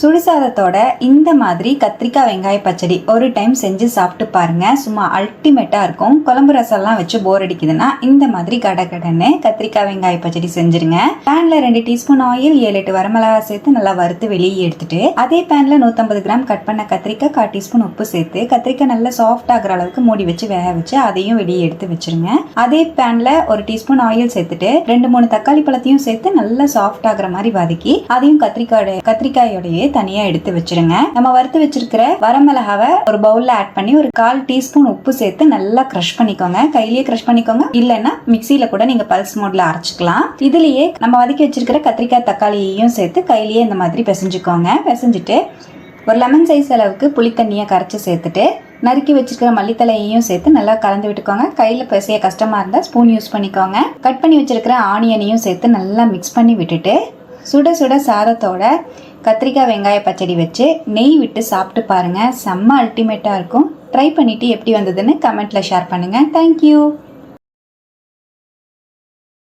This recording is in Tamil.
சுடுசாதத்தோட இந்த மாதிரி கத்திரிக்காய் வெங்காய பச்சடி ஒரு டைம் செஞ்சு சாப்பிட்டு பாருங்க. சும்மா அல்டிமேட்டா இருக்கும். குழம்பு ரசம்லாம் வச்சு போர் அடிக்குதுன்னா இந்த மாதிரி கடகடன்னு கத்திரிக்காய் வெங்காய பச்சடி செஞ்சிருங்க. பேன்ல ரெண்டு டீஸ்பூன் ஆயில் ஏழு எட்டு வரமிளகா சேர்த்து நல்லா வறுத்து வெளியே எடுத்துட்டு அதே பேன்ல 150 கிராம் கட் பண்ண கத்திரிக்காய் கால் டீஸ்பூன் உப்பு சேர்த்து கத்திரிக்காய் நல்லா சாஃப்ட் ஆகுற அளவுக்கு மூடி வச்சு வேக வச்சு அதையும் வெளியே எடுத்து வச்சிருங்க. அதே பேன்ல ஒரு டீஸ்பூன் ஆயில் சேர்த்துட்டு ரெண்டு மூணு தக்காளி பழத்தையும் சேர்த்து நல்லா சாஃப்ட் ஆகுற மாதிரி வதக்கி அதையும் கத்திரிக்காயோட கத்திரிக்காயோடயே தனியா எடுத்து வச்சிருங்க. நம்ம வறுத்து வச்சிருக்கிற வரமிளகாவை ஒரு பவுல்ல ஆட் பண்ணி ஒரு கால் டீஸ்பூன் உப்பு சேர்த்து நல்லா க்ரஷ் பண்ணிக்கோங்க. கையிலேயே க்ரஷ் பண்ணிக்கோங்க. இல்லைன்னா மிக்சியில கூட நீங்க பல்ஸ் மோட்ல அரைச்சிக்கலாம். இதுலயே நம்ம வதக்கி வச்சிருக்கிற கத்திரிக்காய் தக்காளியையும் சேர்த்து கையிலேயே இந்த மாதிரி பிசைஞ்சுக்கோங்க. பிசைஞ்சிட்டு ஒரு லெமன் சைஸ் அளவுக்கு புளித்தண்ணியை கரைச்சி சேர்த்துட்டு நறுக்கி வச்சிருக்கிற மல்லித்தலையையும் சேர்த்து நல்லா கலந்து விட்டுக்கோங்க. கையில் பிசைய கஷ்டமாக இருந்தால் ஸ்பூன் யூஸ் பண்ணிக்கோங்க. கட் பண்ணி வச்சிருக்கிற ஆனியனையும் சேர்த்து நல்லா மிக்ஸ் பண்ணி விட்டுட்டு சுட சுட சாதத்தோட கத்திரிக்காய் வெங்காய பச்சடி வச்சு நெய் விட்டு சாப்பிட்டு பாருங்கள் செம்ம அல்டிமேட்டாக இருக்கும். ட்ரை பண்ணிவிட்டு எப்படி வந்ததுன்னு கமெண்ட்டில் ஷேர் பண்ணுங்கள் தேங்க்யூ